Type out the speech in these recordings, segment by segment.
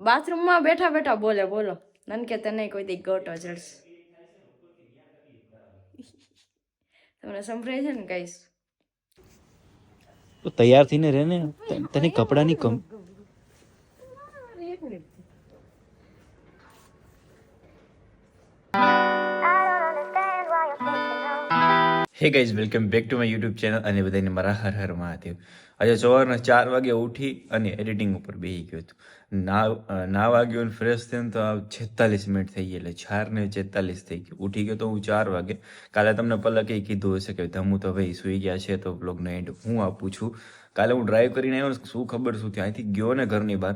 બાથરૂમમાં બેઠા બેઠા બોલે, બોલો. નન કે તને કોઈ દી ગોટો ચડશે તમને સંભળાય છે ને કઈશ તો તૈયાર થઈને રહે ને તને કપડાની કમ hey guys welcome back to my YouTube channel અને બધાને મારા હર હર મહાદેવ. આજે સવારના ચાર વાગે ઉઠી અને એડિટિંગ ઉપર બેસી ગયો હતો. ના ના વાગ્યો અને ફ્રેશ થઈને તો છેતાલીસ મિનિટ થઈ ગઈ એટલે ચાર ને છેતાલીસ થઈ ગયું. ઉઠી ગયો તો હું ચાર વાગે. કાલે તમને પલકે કીધું હશે કે ધમુ તો ભાઈ સુઈ ગયા છે તો બ્લોગનો એન્ડ હું આપું છું. કાલે હું ડ્રાઈવ કરીને આવ્યો ને શું ખબર શું અહીંથી ગયો ને ઘરની બહાર.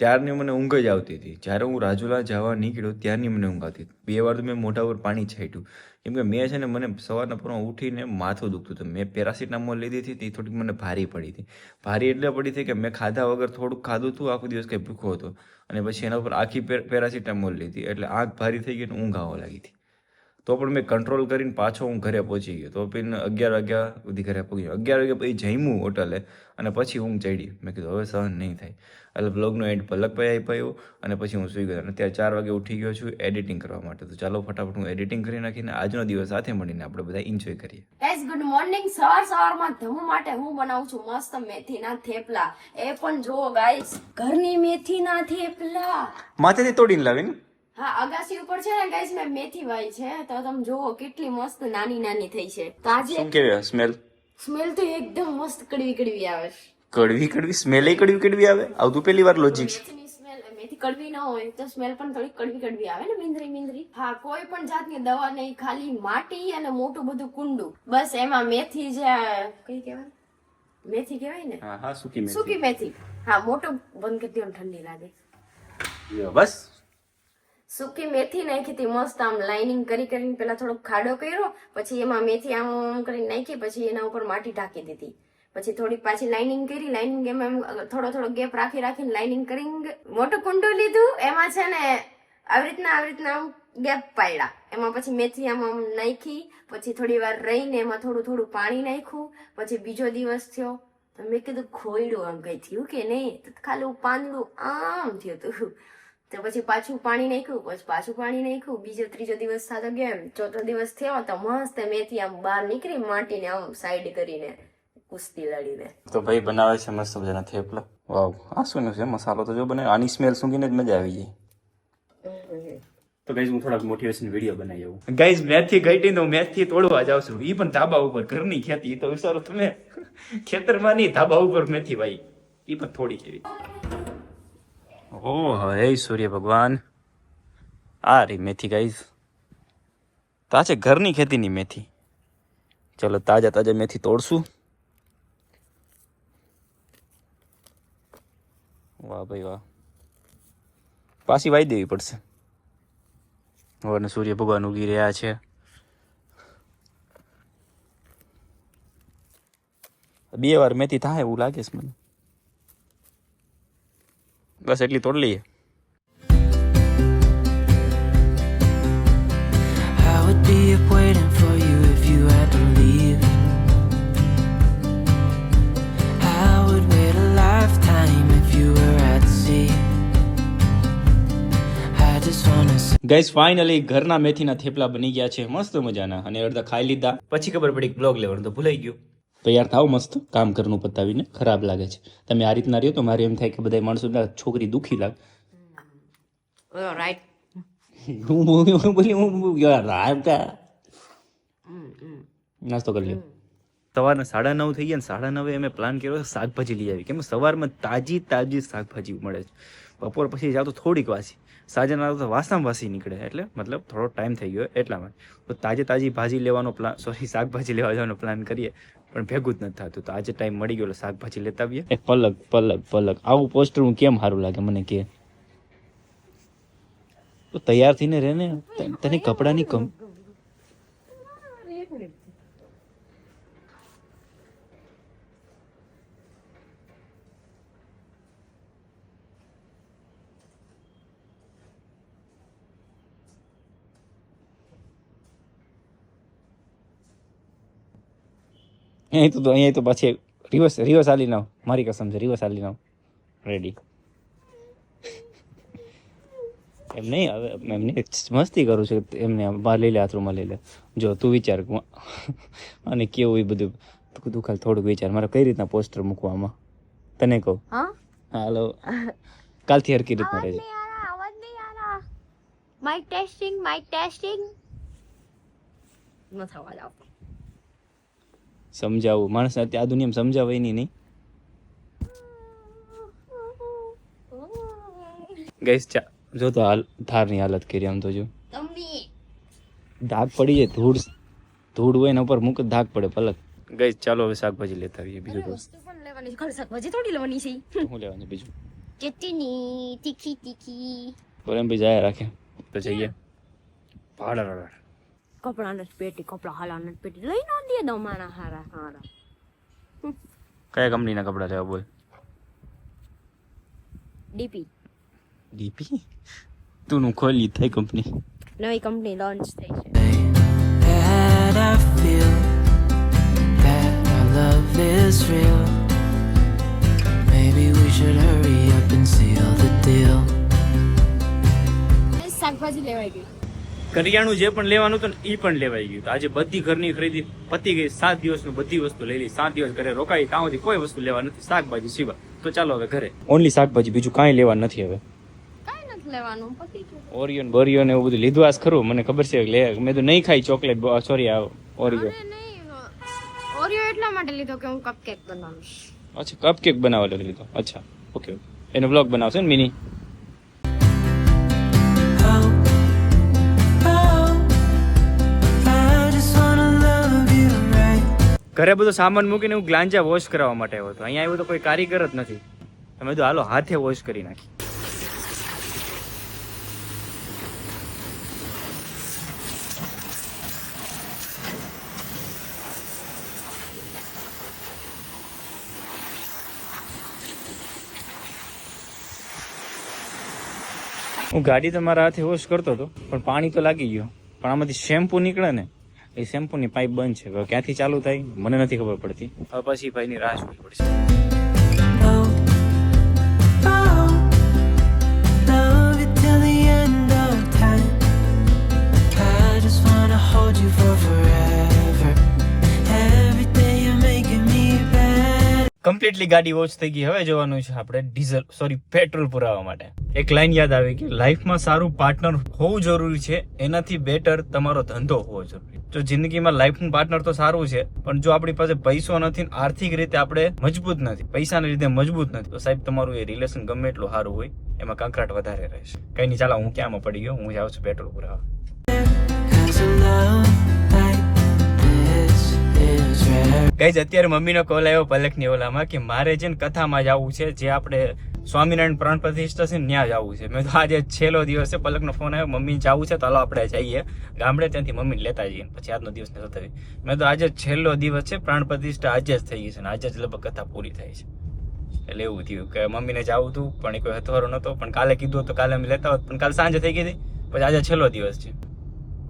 ત્યારની મને ઊંઘ જ આવતી હતી. જ્યારે હું રાજુલા જવા નીકળ્યો ત્યારની મને ઊંઘ આવતી બે વાર તો મેં મોઢા ઉપર પાણી છાંટ્યું. કેમ કે મેં છે ને મને સવારના પરમાં ઉઠીને માથું દુખતું હતું. મેં પેરાસિટામોલ લીધી હતી, તે થોડીક મને ભારી પડી હતી. ભારી એટલે પડી હતી કે મેં ખાધા વગર થોડુંક ખાધું હતું, આખો દિવસ કંઈ ભૂખો હતો. અને પછી એના ઉપર આખી પેરાસિટામોલ લીધી. એટલે આંખ ભારી થઈ ગઈ અને ઊંઘ આવવા લાગી હતી. તો પણ મેં કંટ્રોલ કરીને પાછો હું ઘરે પહોંચી ગયો. તો પણ અગિયાર વાગ્યા સુધી ઘરે પહોંચી ગયો. અગિયાર વાગ્યા પછી જમ્યું હોટલે અને પછી હું ચડી. મેં કીધું હવે સહન નહીં થાય. એટલે બ્લોગનો એન્ડ પલકભાઈ આપ્યો અને પછી હું સુઈ ગયો. અને અત્યારે ચાર વાગે ઉઠી ગયો છું એડિટિંગ કરવા માટે. તો ચાલો ફટાફટ હું એડિટિંગ કરી નાખીને આજનો દિવસ સાથે મળીને આપણે બધા એન્જોય કરીએ. એસ ગુડ મોર્નિંગ સવાર સવારમાં ધમ માટે હું બનાવું છું મસ્ત મેથીના થેપલા. એ પણ જો ગાઈસ ઘરની મેથીના થેપલા. માથેથી તોડીને લાવે ને હા અગાસી ઉપર છે ને ગાઈસ મેં મેથી વાઈ છે તો તમે જુઓ કેટલી મસ્ત નાની નાની થઈ છે. તો આજે શું કેવી સ્મેલ સ્મેલ તો એકદમ મસ્ત કડવી કડવી આવે કડવી કડવી? સ્મેલ કડવી કડવી આવે? આવતું પહેલી વાર લોજિક મેથી કડવી ન હોય તો સ્મેલ પણ થોડી કડવી કડવી આવે ને મીંદરી મીંદરી. હા કોઈ પણ જાતની દવા નહીં ખાલી માટી અને મોટું બધું કુંડું. બસ એમાં મેથી જે કઈ કહેવાય? મેથી કહેવાય ને? હા હા સૂકી સૂકી મેથી. હા મોટું બંધ કરી દો ઠંડી લાગે. બસ. સૂકી મેથી નાખી હતી મસ્ત આમ લાઇનિંગ કરી કરીને પેલા થોડોક ખાડો કર્યો, પછી એમાં મેથી આમ આમ કરીને નાખી, પછી એના ઉપર માટી ઢાંકી દીધી. પછી થોડીક પાછી લાઇનિંગ કરી લાઇનિંગ એમાં એમ થોડો થોડો ગેપ રાખી રાખીને લાઇનિંગ કરીને મોટું કુંડું લીધું. એમાં છે ને આવી રીતના આવી રીતના આમ ગેપ પાડ્યા. એમાં પછી મેથી આમ આમ નાખી, પછી થોડી વાર રહીને એમાં થોડું થોડું પાણી નાખ્યું. પછી બીજો દિવસ થયો. તો મેં કીધું, ખોયડું આમ કઈ થયું કે નહીં? ખાલી પાંદડું આમ થયું હતું. તો પછી પાછું પાણી નાખ્યું પછી પાછું પાણી નાખ્યું બીજો ત્રીજો દિવસ થતો ગયો એમ. ચોથો દિવસ થયો તો મસ્ત મેથી આમ બહાર નીકળી માટીને આમ સાઈડ કરીને કુસ્તી લડીને. તો ભાઈ બનાવે છે મસ્ત મજાના થેપલા. વાવ આ શું છે? મસાલો તો જો બને આની સ્મેલ સૂંઘીને જ મજા આવી જાય. તો ગાઈઝ હું થોડાક મોટિવેશન વીડિયો બનાવી આવું. ગાઈઝ મેથી ઘટીને તો મેથી તોડવા જાવ છું. એ પણ ધાબા ઉપર ઘરની ખેતી. ઈ તો વિચારો તમે ખેતરમાં નહીં ધાબા ઉપર મેથી ભાઈ એ પણ થોડી કેવી. ઓહ હે સૂર્ય ભગવાન આ રી મેથી ગાઈઝ તો ઘરની ખેતીની મેથી ચલો તાજા તાજા મેથી તોડશું વાહ ભાઈ વાહ પાછી વાઈ દેવી પડશે અને સૂર્ય ભગવાન ઉગી રહ્યા છે બે વાર મેથી થાય એવું લાગે છે મને બસ એટલી તોડ લઈએ I would be up waiting for you if you had to leave. I would wait a lifetime if you were at sea. I just wanna say. Guys finally ઘરના મેથીના થેપલા બની ગયા છે મસ્ત મજાના અને અડધા ખાઈ લીધા પછી ખબર પડી બ્લોગ લેવાનું તો ભૂલાઈ ગયું તૈયાર થાવ મસ્ત કામ ઘરનું પતાવીને ખરાબ લાગે છે. તમે આ રીતના રહ્યો તો મારે એમ થાય કે બધા માણસો ના છોકરી દુખી લાગે. રાઈટ હું બોલી હું બોલી હું નાસ્તો કરી લ્યો. સવારના સાડા નવ થઈ ગયા ને સાડા નવે અમે પ્લાન કર્યો શાકભાજી લઈ આવી. કેમ સવારમાં તાજી તાજી શાકભાજી મળે છે. બપોર પછી જાવ તો થોડીક વાસી. સાંજના તો વાસામ વાસી નીકળે. એટલે મતલબ થોડો ટાઈમ થઈ ગયો એટલા માટે. તો તાજે તાજી ભાજી લેવાનો પ્લાન સોરી શાકભાજી લેવા જવાનો પ્લાન કરીએ. પણ ભેગું જ નથી થતું. તો આજે ટાઈમ મળી ગયો શાકભાજી લેતા આવીએ. એ પલક પલક પલક. આવું પોસ્ટર હું કેમ સારું લાગે મને કે? તૈયાર થઈને રહે ને તને કપડાની કમ અહીં તો અહીંયા તો પાછી રિવર્સ રિવર્સ આલી નાવ મારી કસમ છે રિવર્સ આલી નાવ રેડી એમ નહીં હવે એમ નહીં. મસ્તી કરું છું એમને બહાર લઈ લે હાથરૂમાં લઈ લે. જો તું વિચાર અને કેવું એ બધું. તું ખાલી થોડુંક વિચાર. મારે કઈ રીતના પોસ્ટર મૂકવામાં તને કહું. હા? હાલો. કાલથી હરકી રીતના રહેજે. માઇક ટેસ્ટિંગ માઇક ટેસ્ટિંગ ન થવા જાવ સમજાવું. માણસને અત્યારે આ દુનિયામાં સમજાવાય નહીં નહીં? ગઈસ ચા જો તો હાલ થારની હાલત કરી આમ તો જો. ધાક પડી જાય ધૂળ ધૂળ હોય ને ઉપર મૂક ધાક પડે પલક ગઈસ ચાલો હવે શાકભાજી લેતા આવીએ બીજું તો. લેવાની શાકભાજી થોડી લેવાની છે. શું લેવાનું બીજું? ચટણી તીખી તીખી. બોલે એમ ભાઈ જાય રાખે. તો જઈએ. ભાડા કપડાં નથી પેટી કપડાં હાલા નથી પેટી લઈ ન દે દો મારા હારા હારા કયા કંપનીના કપડાં લેવા બોલ ડીપી ડીપી તું નું ખોલી થઈ કંપની નવી કંપની લોન્ચ થઈ છે that I feel that our love is real. Maybe we should hurry up and seal the deal. શાકભાજી લેવાઈ ગઈ કરિયાણું જે પણ લેવાનું હતું ને એ પણ લેવાઈ ગયું આજે બધી ઘરની ખરીદી પતી ગઈ સાત દિવસનું બધી વસ્તુ લઈ લઈ સાત દિવસ ઘરે રોકાઈ ત્યાં સુધી કોઈ વસ્તુ લેવા નથી શાકભાજી સિવાય. તો ચાલો હવે ઘરે. ઓનલી શાકભાજી બીજું કાંઈ લેવા નથી હવે. કાંઈ નથી લેવાનું પતી ગયું. ઓરિયન બોરિયન એવું બધું લીધું આજ ખરું? મને ખબર છે લે મેં તો નહીં ખાઈ ચોકલેટ સોરી આ ઓરિયો ઓરિયો એટલા માટે લીધો કે હું કપકેક બનાવીશ. અચ્છા કપ કેક બનાવવા લીધો. અચ્છા ઓકે ઓકે એનો બ્લોગ બનાવશો ને મિની? ઘરે બધો સામાન મૂકીને હું ગ્લાંજા વોશ કરાવવા માટે આવ્યો હતો. અહીંયા આવ્યો તો કોઈ કારીગર જ નથી. તમે તો હાલો, હાથે વોશ કરી નાખી. હું ગાડી તો મારા હાથે વોશ કરતો હતો, પણ પાણી તો લાગી ગયું. પણ આમાંથી શેમ્પુ નીકળે ને એ શેમ્પૂની પાઇપ બંધ છે હવે ક્યાંથી ચાલુ થાય મને નથી ખબર પડતી હવે પછી ભાઈની રાહ જોવી પડશે Oh, oh, hold you for forever. Completely ગાડી વોચ થઈ ગઈ. હવે જવાનું છે આપણે ડીઝલ સોરી પેટ્રોલ પુરાવા માટે. એક લાઈન યાદ આવે કે લાઈફમાં સારું પાર્ટનર હોવું જરૂરી છે. એનાથી બેટર તમારો ધંધો હોવો જરૂરી. જો જિંદગીમાં લાઈફનું પાર્ટનર તો સારું છે, પણ જો આપણી પાસે પૈસો નથી, આર્થિક રીતે આપણે મજબૂત નથી, પૈસાના લીધે મજબૂત નથી, તો સાહેબ તમારું એ રિલેશન ગમે એટલું સારું હોય, એમાં કંકરાટ વધારે રહેશે. કઈ નહીં, ચાલો, હું ક્યાંમાં પડી ગયો? હું જાઉં છું પેટ્રોલ પુરાવા. Rare. અત્યારે મમ્મીનો કોલ આવ્યો પલકની ઓલામાં કે મારે છે ને કથામાં જવું છે, જે આપણે સ્વામિનારાયણ પ્રાણ પ્રતિષ્ઠા છે ને ત્યાં જવું છે. મેં તો આજે છેલ્લો દિવસ છે પલકનો ફોન આવ્યો, મમ્મી, જવું છે? તો હાલો આપણે જઈએ. ગામડે ત્યાંથી મમ્મીને લેતા જઈએ. પછી આજનો દિવસ નતો થયો મેં તો આજે છેલ્લો દિવસ છે, પ્રાણ પ્રતિષ્ઠા આજે જ થઈ ગઈ છે ને આજે જ લગભગ કથા પૂરી થાય છે. એટલે એવું થયું કે મમ્મીને જવું હતું, પણ એ કોઈ હથવારો નહોતો પણ કાલે કીધું હતું, કાલે અમે લેતા હોત, પણ કાલે સાંજે થઈ ગઈ હતી. પછી આજે છેલ્લો દિવસ છે.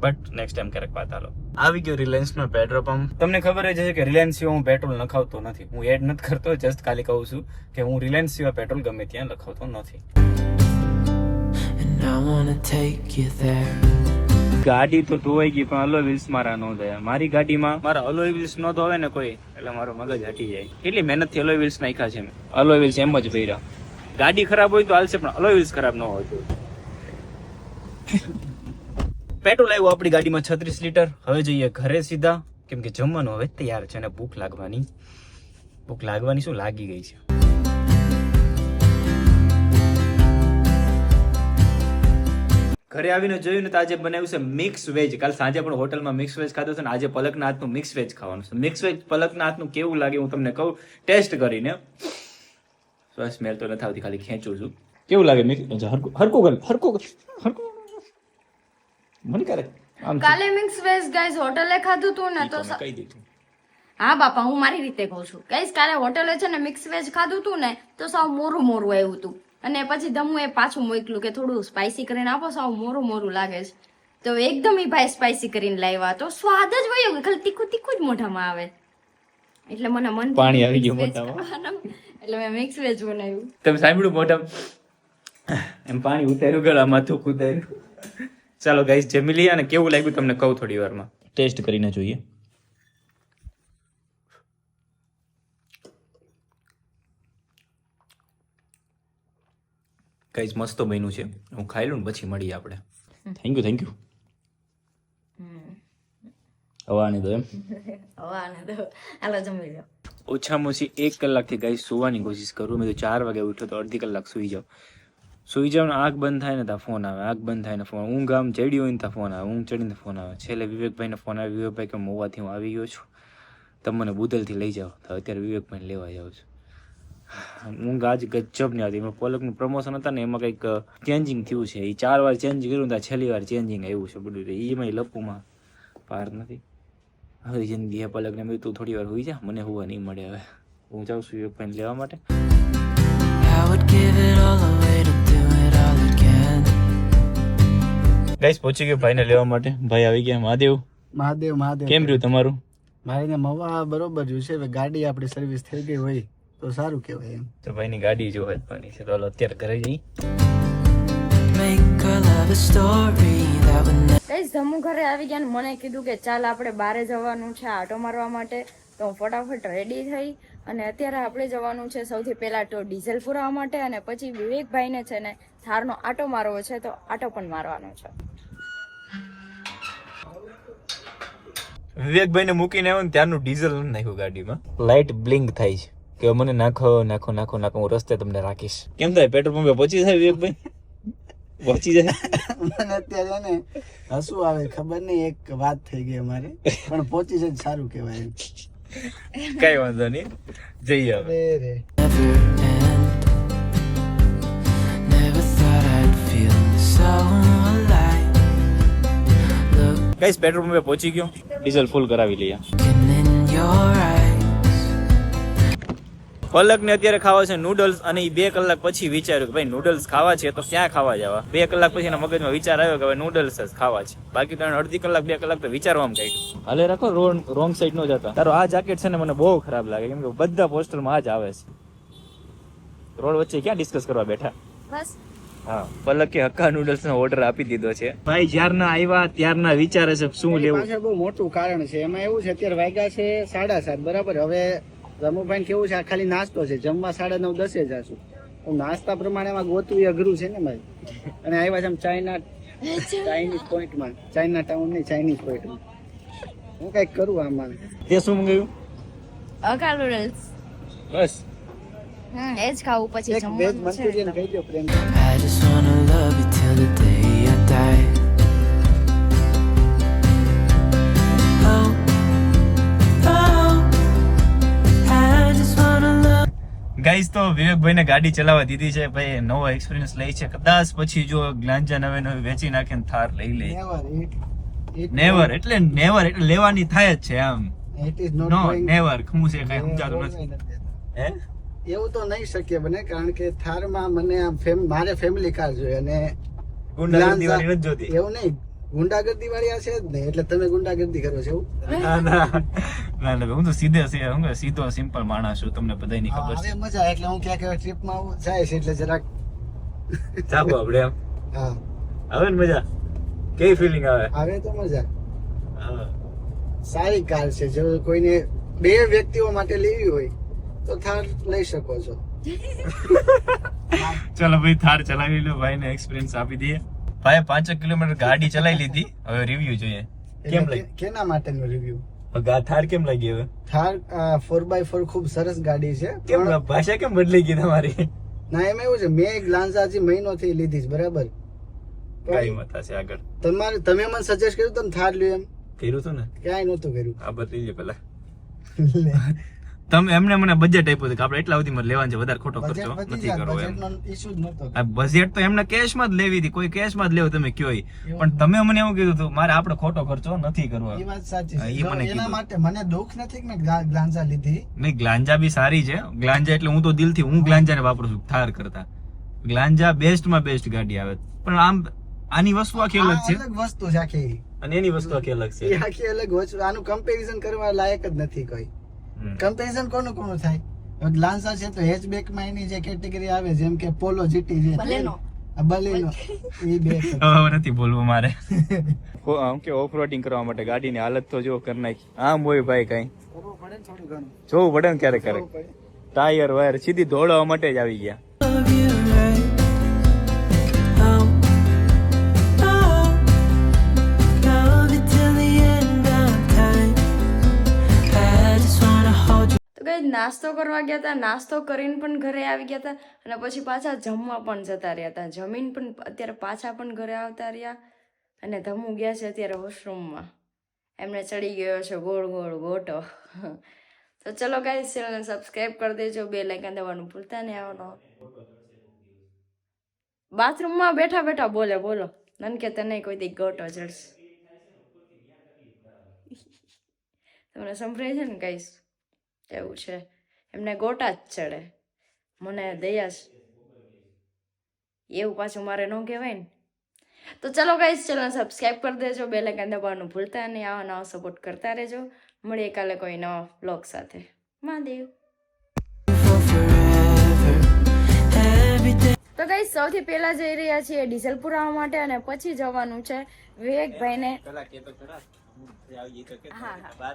બટ નેક્સ્ટ ટાઈમ ક્યારેક વાત હાલો. આવી ગયો રિલાયન્સ નો પેટ્રોલ પંપ તમને ખબર જ છે કે રિલાયન્સ સિવાય હું પેટ્રોલ નખાવતો નથી. હું એડ નથી કરતો જસ્ટ ખાલી કહું છું કે હું રિલાયન્સ સિવાય પેટ્રોલ ગમે ત્યાં લખાવતો નથી. And I wanna take you there. ગાડી તો ધોવાઈ ગઈ પણ અલોય વ્હીલ્સ મારા નો થયા મારી ગાડીમાં મારા અલોય વ્હીલ્સ નો ધોવે ને કોઈ એટલે મારો મગજ હટી જાય. કેટલી મહેનતથી અલોય વ્હીલ્સ નાખ્યા છે મેં અલોય વ્હીલ્સ એમ જ ભર્યા. ગાડી ખરાબ હોય તો હાલશે પણ અલોય વ્હીલ્સ ખરાબ ન હોય પેટ્રોલ આવ્યું આપણી ગાડીમાં છત્રીસ લીટર. હવે જઈએ ઘરે સીધા. કેમ કે જમવાનું હવે તૈયાર છે અને ભૂખ લાગવાની. ભૂખ લાગવાની શું? લાગી ગઈ છે. ઘરે આવીને જોયું ને તો આજે બનાવ્યું છે મિક્સ વેજ કાલ સાંજે પણ હોટલમાં મિક્સ વેજ ખાધું છે ને આજે પલકના હાથનું મિક્સ વેજ ખાવાનું છે. મિક્સ વેજ પલકના હાથનું કેવું લાગે હું તમને કહું? ટેસ્ટ કરીને. સ્મેલ તો નથી આવતી, ખાલી ખેંચું છું. કેવું લાગે મિક્સ? હરકું હરકું હરકું હરકું મને કરે કાલે મિક્સ વેજ ગાઈઝ હોટલે ખાધું તું ને તો કહી દીધું. હા બાપા હું મારી રીતે કહું છું. ગાઈઝ કાલે હોટલે છે ને મિક્સ વેજ ખાધું તું ને તો સાવ મોરું મોરું આવ્યું હતું અને પછી દમું એ પાછું મોકલું કે થોડું સ્પાઇસી કરીને આપો સાવ મોરું મોરું લાગે છે. તો એકદમ એ ભાઈ સ્પાઇસી કરીને લાવ્યા તો સ્વાદ જ વયો ગયો. ખાલી તીખું તીખું જ મોઢામાં આવે. એટલે મને મન પાણી આવી ગયું મોઢામાં. એટલે મેં મિક્સ વેજ બનાવ્યું. તમે સાંભળ્યું મોઢા એમ પાણી ઉતાર્યું ગળા માથું ઉતાર્યું. ચાલો ગાઈસ જમી લઈએ અને કેવું લાગ્યું તમને કહું થોડી વારમાં? ટેસ્ટ કરીને જોઈએ. ગાઈસ મસ્ત બન્યું છે. હું ખાઈ લઉં ને પછી મળીએ આપણે. થેન્ક યુ થેન્ક યુ હવા આને દો એમ. હાલો જમી લો ઓછામાં ઓછી એક કલાકથી ગાઈ સુવાની કોશિશ કરું. મેં તો ચાર વાગે ઉઠ્યો તો અડધી કલાક સુઈ જાઉં. સુઈ જાવ ને આંખ બંધ થાય ને ત્યાં ફોન આવે, આંખ બંધ થાય ને ફોન ઊંઘ આમ ચડી હોય ને ત્યાં ફોન આવે, ઊંઘ ચડીને ફોન આવે. છેલ્લે વિવેકભાઈને ફોન આવે વિવેકભાઈ કે મોવાથી હું આવી ગયો છું. તમે મને બુદલથી લઈ જાઓ. તો અત્યારે વિવેકભાઈને લેવા જાઉં છું. ઊંઘ આજ ગજબ નહીં આવતી. એમાં પોલકનું પ્રમોશન હતા ને, એમાં કંઈક ચેન્જિંગ થયું છે. એ ચાર વાર ચેન્જ કર્યું ત્યાં છેલ્લી વાર ચેન્જિંગ આવ્યું છે બધું. એમાં લપુમાં પાર નથી. હવે જિંદગી હે પલકને મેં તું થોડી વાર હોઈ જા, મને હોવા નહીં મળે હવે. હું જાઉં છું વિવેકભાઈને લેવા માટે. I would give it all away to guys પહોંચી ગયો ભાઈને લેવા માટે. ભાઈ આવી ગયા. મહાદેવ. મહાદેવ મહાદેવ. કેમ રહ્યું તમારું? મારે ને મવા બરોબર રહ્યું છે. ગાડી આપણી સર્વિસ થઈ ગઈ હોય તો સારું કહેવાય એમ. તો ભાઈની ગાડી જો હવાની છે. તો હાલો અત્યારે ઘરે જઈ. ગાઈસ જમ્મુ ઘરે આવી ગયા ને મને કીધું કે ચાલ આપણે બારે જવાનું છે આટો મારવા માટે. તો હું ફટાફટ રેડી થઈ અને અત્યારે આપણે જવાનું છે સૌથી પહેલા તો ડીઝલ પુરાવા માટે અને પછી વિવેકભાઈને છે ને થારનો આટો મારવો છે તો આટો પણ મારવાનો છે. વિવેકભાઈને મૂકીને આવ્યો ને ત્યારનું ડીઝલ નાખ્યું ગાડીમાં. લાઇટ બ્લિંક થાય છે. કે મને નાખો નાખો નાખો નાખો હું રસ્તે તમને રાખીશ. કેમ થાય? પેટ્રોલ પંપે પહોંચી જાય વિવેકભાઈ? પહોંચી જાય? મને અત્યારે ને હસવું આવે ખબર નહીં એક વાત થઈ ગઈ અમારે. પણ પહોંચી જાય સારું કહેવાય એમ. કઈ વાંધો નહીં. જઈએ હવે never thought I'd feel so. Guys petrol પંપે પહોંચી ગયો? ડીઝલ ફૂલ કરાવી લઈએ. પલકને અત્યારે ખાવા છે નૂડલ્સ અને એ બે કલાક પછી વિચાર્યું કે ભાઈ નૂડલ્સ ખાવા છે તો ક્યાં ખાવા જવા? બે કલાક પછી એના મગજમાં વિચાર આવ્યો કે ભાઈ નૂડલ્સ જ ખાવા છે. બાકી તો અડધી કલાક બે કલાક તો વિચારવામાં કાઢ્યું. હાલે રાખો રોંગ સાઈડ નો જતા તારો આ જાકેટ છે ને મને બહુ ખરાબ લાગે. કેમ કે બધા પોસ્ટરમાં આ જ આવે છે. રોડ વચ્ચે ક્યાં ડિસ્કસ કરવા બેઠા? બસ. હા પલકે હક્કા નૂડલ્સ નો ઓર્ડર આપી દીધો છે. ભાઈ જ્યારના આવ્યા ત્યારના વિચારે છે શું લેવું? પાછળ બહુ મોટું કારણ છે. એમાં એવું છે અત્યારે વાગ્યા છે સાડા સાત બરાબર? હવે રમુભાઈ કેવું છે આ ખાલી નાસ્તો છે. જમવા સાડા નવ દસે જશું. તો નાસ્તા પ્રમાણે એમાં ગોતવી અઘરું છે ને ભાઈ? અને આવ્યા છે આમ ચાઇના ચાઇનીઝ પોઈન્ટમાં ચાઇના ટાઉનની ચાઇનીઝ પોઈન્ટમાં હું કંઈક કરું આમાં તે શું મંગાવ્યું? અકા નૂડલ્સ બસ. હા. એ જ ખાવું પછી જમવાનું છે. Love you till the day I die. Oh, oh, wanna love. Guys તો વિવેકભાઈને ગાડી ચલાવવા દીધી છે ભાઈ નવો એક્સપિરિયન્સ લઈ છે કદાચ પછી જો ગ્લાંજા નવે નવે વેચી નાખે ને થાર લઈ લે નેવર એટલે નેવર એટલે લેવાની થાય જ છે આમ it is not no never ખમું છે કઈ સમજાતું નથી હે એવું તો નહીં શક્ય બને કારણ કે થારમાં મને આમ ફેમ મારે ફેમિલી કાર જોઈએ અને ગુંડાગર્દી વાળી નથી જોતી? એવું નહીં. ગુંડાગર્દી વાળી આ છે જ નહીં એટલે તમે ગુંડાગર્દી કરો છો એવું? ના ના. ના ના હું તો સીધે સીધે હું સીધો સિમ્પલ માણસ છું તમને બધાની ખબર છે. મજા એટલે હું ક્યાંક હવે ટ્રીપમાં આવું જાય છે એટલે જરાક છે ચાલો આપણે એમ. હા. આવે ને મજા? કેવી ફિલિંગ આવે? આવે તો મજા. હા. સારી કાર છે જો કોઈને બે વ્યક્તિઓ માટે લેવી હોય તો થાર લઈ શકો છો. ચલો ભાઈ થાર ચલાવી લો. ભાઈને એક્સપિરિયન્સ આપી દઈએ. ભાઈ પાંચ કિલોમીટર ગાડી ચલાવી લીધી. હવે રિવ્યુ જોઈએ. કેમ લાગે કેના માટેનો રિવ્યુ થાર કેમ લાગી હવે? થાર ફોર બાય ફોર ખૂબ સરસ ગાડી છે. કેમ ભાષા કેમ બદલી ગઈ તમારી? ના એમાં એવું છે મેં ગ્લાન્ઝાજી મહિનોથી લીધી છે બરાબર? કઈ મત હશે આગળ. તમારે તમે મને સજેસ્ટ કર્યું તમે થાર લ્યો એમ? કર્યું હતું ને? ક્યાંય નહોતું કર્યું. આ બદલી લે. પેલા તમે એમને મને બજેટ આપ્યું હતું કે આપણે એટલા સુધીમાં લેવાનું છે વધારે ખોટો ખર્ચો નથી કરવો એમ. બજેટ તો એમને કેશમાં જ લેવી હતી કોઈ કેશમાં જ લેવું તમે કયો પણ તમે મને એવું કીધું હતું મારે આપણે ખોટો ખર્ચો નથી કરવો. એ વાત સાચી છે. મને એના માટે મને દુઃખ નથી કે મેં ગ્લા- લીધી. નહીં ગ્લાંજા બી સારી છે. ગ્લાંજા એટલે હું તો દિલથી હું ગ્લાંજાને વાપરું છું થાર કરતા. ગ્લાંજા બેસ્ટમાં બેસ્ટ ગાડી આવે. પણ આમ આની વસ્તુ આખી અલગ છે. અલગ વસ્તુ છે આખી. અને એની વસ્તુ આખી અલગ છે. આખી અલગ વસ્તુ. આનું કમ્પેરિઝન કરવા લાયક જ નથી કોઈ. કમ્પેરિઝન કોનું કોનું થાય? લાન્સર છે તો હેચબેકમાં એની જે કેટેગરી આવે જેમ કે પોલો જીટી જે બલેનો. એ બે હવે નથી બોલવું મારે. આમ કે ઓફ રોડિંગ કરવા માટે ગાડીની હાલત તો જો કરી નાખી. આમ હોય ભાઈ કઈ. કરવું પડે ને થોડું ઘણું. જોવું પડે ને ક્યારેક ક્યારેક. ટાયર વાયર સીધી દોડવા માટે જ આવી ગયા. નાસ્તો કરવા ગયા હતા, નાસ્તો કરીને પણ ઘરે આવી ગયા હતા અને પછી પાછા જમવા પણ જતા રહ્યા હતા. જમીન પણ અત્યારે પાછા પણ ઘરે આવતા રહ્યા અને ધમુ ગયા છે અત્યારે વોશરૂમમાં. એમને ચડી ગયો છે ગોળ ગોળ ગોટો. તો ચલો ગાઈસ ચેનલને સબસ્ક્રાઇબ કરી દેજો, બે લાઇકન દેવાનું ભૂલતા નહીં આવવાનો. બાથરૂમમાં બેઠા બેઠા બોલે, બોલો. નન કે તને કોઈ દી ગોટો ચડશે તમને સંભળાય છે ને કઈશ એવું છે. એમને ગોટા જ ચડે. મને દયા એવું પાછું મારે ન કહેવાય ને. તો ચલો ગાઈસ ચેનલ સબસ્ક્રાઈબ કરી દેજો. બે લાઇકન દબાવવાનું ભૂલતા નહીં. આવા નવા સપોર્ટ કરતા રહેજો. મળીએ કાલે કોઈ નવા બ્લોગ સાથે. મહાદેવ. તો કઈ સૌથી પહેલા જઈ રહ્યા છીએ ડીઝલ પુરાવા માટે અને પછી જવાનું છે વિવેકભાઈને. હા હા